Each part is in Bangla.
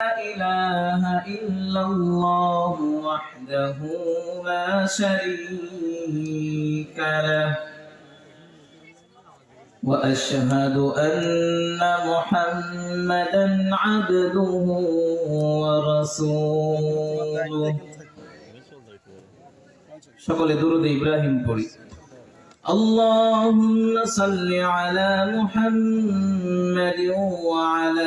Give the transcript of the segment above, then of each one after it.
إله إلا الله وحده لا شريك له وأشهد أن محمدا عبده ورسوله সকলে দুরুদ ইব্রাহিম পড়ি اللهم صل على محمد وعلى آل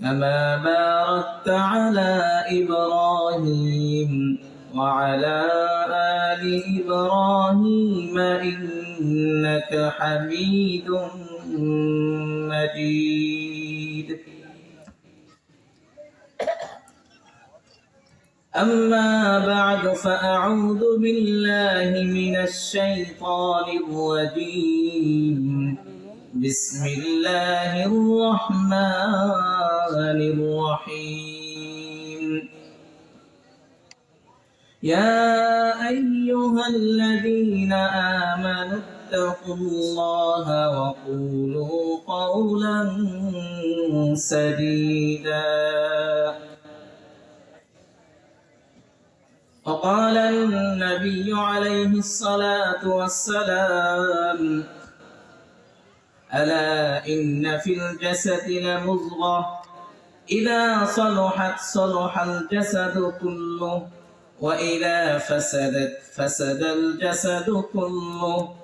كما باركت على إبراهيم وعلى آل إبراهيم إنك حميد مجيد أما بعد فأعوذ بالله من الشيطان الرجيم بسم الله الرحمن الرحيم. يا أيها الذين آمنوا اتقوا الله وقولوا قولا سديدا. وقال النبي عليه الصلاة والسلام ألا إن في الجسد لمضغة إذا صلحت صلح الجسد كله وإذا فسدت فسد الجسد كله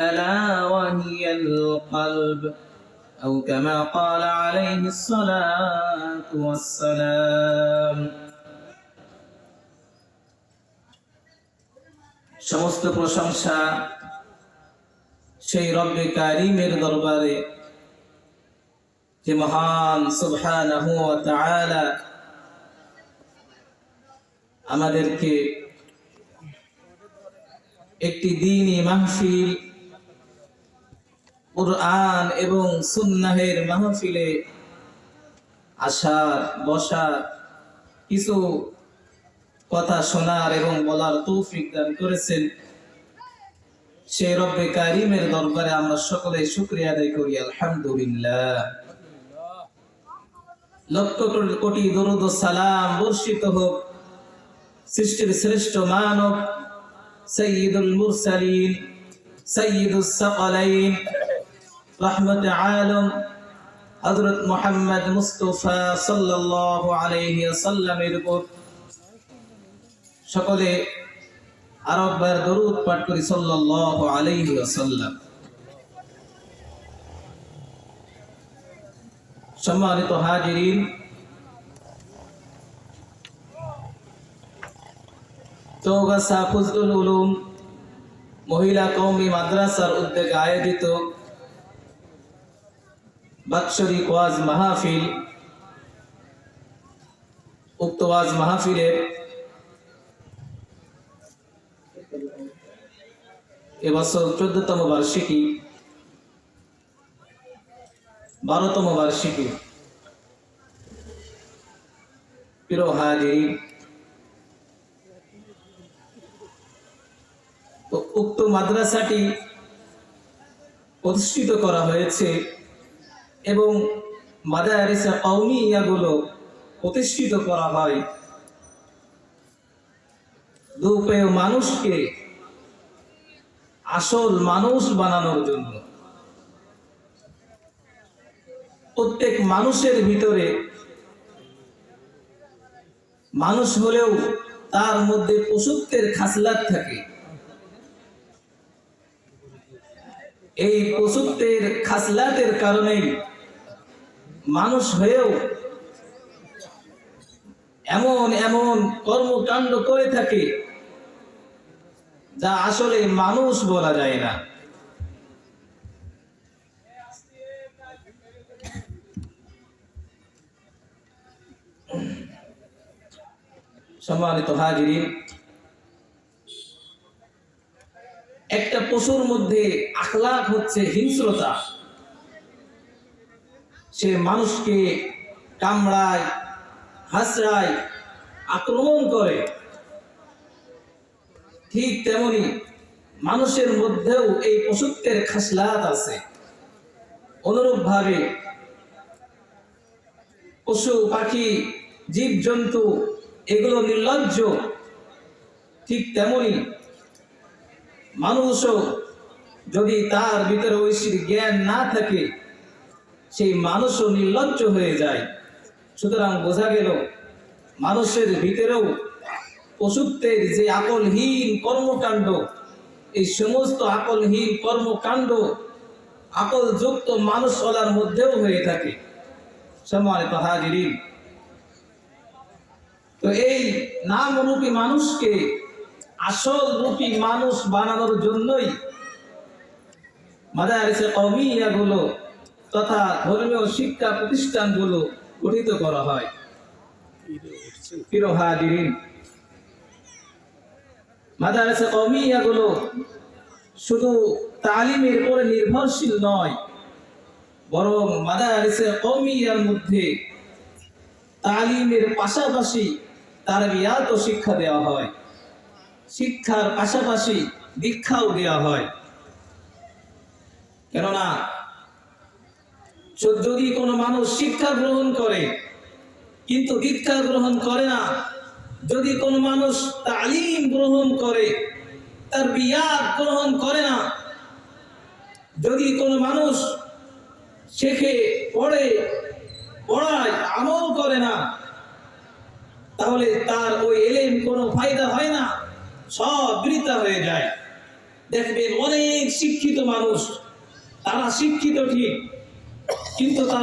ألا وهي القلب أو كما قال عليه الصلاة والسلام সমস্ত প্রশংসা সেই রব্বে কারিমের দরবারে যে মহান সুবহানাহু আমাদেরকে একটি দিনই মাহফিল, কুরআন এবং সুন্নাহের মাহফিলে আসার, বসার কিছু কথা শোনার এবং বলার তৌফিক দান করেছেন। সেই রব্বে কারিমের দরবারে আমরা সকলে শুক্রিয়া আদায় করি, আলহামদুলিল্লাহ। লক্ষ কোটি দরুদ সালাম বর্ষিত হোক, সৃষ্টির শ্রেষ্ঠ মানব সৈয়দুল মুরসালিন সৈয়দুস সাকালাইন, রহমত আলম, হযরত মুহাম্মদ মুস্তাফা সাল্লাল্লাহু আলাইহি ওয়াসাল্লামের উপর। সকলে আরববার দরুদ পাঠ করি সাল্লাল্লাহু আলাইহি ওয়াসাল্লাম সম্মানিত হাজিরিন চৌগাছা ফজলুল উলুম মহিলা কওমি মাদ্রাসার উদ্যোগে আয়োজিত বাৎসরিক ওয়াজ মাহফিল উক্ত ওয়াজ মাহফিলের এবছর চোদ্দতম বার্ষিকী, বারোতম বার্ষিকী। উক্ত মাদ্রাসাটি প্রতিষ্ঠিত করা হয়েছে এবং মাদারিসা কৌমিয়াগুলো প্রতিষ্ঠিত করা হয়। দুপেয় মানুষকে আসল মানুষ বানানোর জন্য। প্রত্যেক মানুষের ভিতরে মানুষ হলেও তার মধ্যে পশুত্বের খাসলাত থাকে। এই পশুত্বের খাসলাতের কারণে মানুষ হয়েও এমন এমন কর্মকাণ্ড করে থাকে যা আসলে মানুষ বলা যায় না। সম্মানিত হাজিরিন, একটা পশুর মধ্যে আখলাক হচ্ছে হিংস্রতা। সে মানুষকে কামড়ায়, হাসড়ায়, আক্রমণ করে। ঠিক তেমনি মানুষের মধ্যেও এই পশুত্বের খাসলাত আছে। অনুরূপভাবে পশু, পাখি জীব জন্তু এগুলো নির্লজ্জ। ঠিক তেমনি মানুষও যদি তার ভিতরে ঐশীর জ্ঞান না থাকে, সেই মানুষও নির্লজ্জ হয়ে যায়। সুতরাং বোঝা গেল, মানুষের ভিতরেও পশুত্বের যে আকলহীন কর্মকাণ্ড এই সমস্ত আকলহীন কর্মকাণ্ড আকলযুক্ত মানুষ চলার মধ্যেও হয়ে থাকে। সম্মানিত হাজিরিন তো এই নাম রূপী মানুষকে আসল রূপী মানুষ বানানোর জন্যই মাদারিসে কমিয়াগুলো তথা ধর্মীয় শিক্ষা প্রতিষ্ঠানগুলো গঠিত করা হয়। প্রিয় হাজিরিন মাদারিসে কমিয়াগুলো শুধু তালিমের উপরে নির্ভরশীল নয়, বরং মাদারিসে কমিয়ার মধ্যে তালিমের পাশাপাশি তার বিয়াত শিক্ষা দেওয়া হয়। শিক্ষার পাশাপাশি দীক্ষাও দেওয়া হয়। কেননা, যদি কোনো মানুষ শিক্ষা গ্রহণ করে, কিন্তু দীক্ষা গ্রহণ করে না যদি কোনো মানুষ তালিম গ্রহণ করে, তার বিয়াদ গ্রহণ করে না, যদি কোনো মানুষ শেখে, পড়ে, পড়ায়, আমল করে না, তাহলে তার ওই এলেম কোনো ফায়দা হয় না, সব বৃথা হয়ে যায়। দেখবেন অনেক শিক্ষিত মানুষ, তারা শিক্ষিত ঠিক, কিন্তু তারা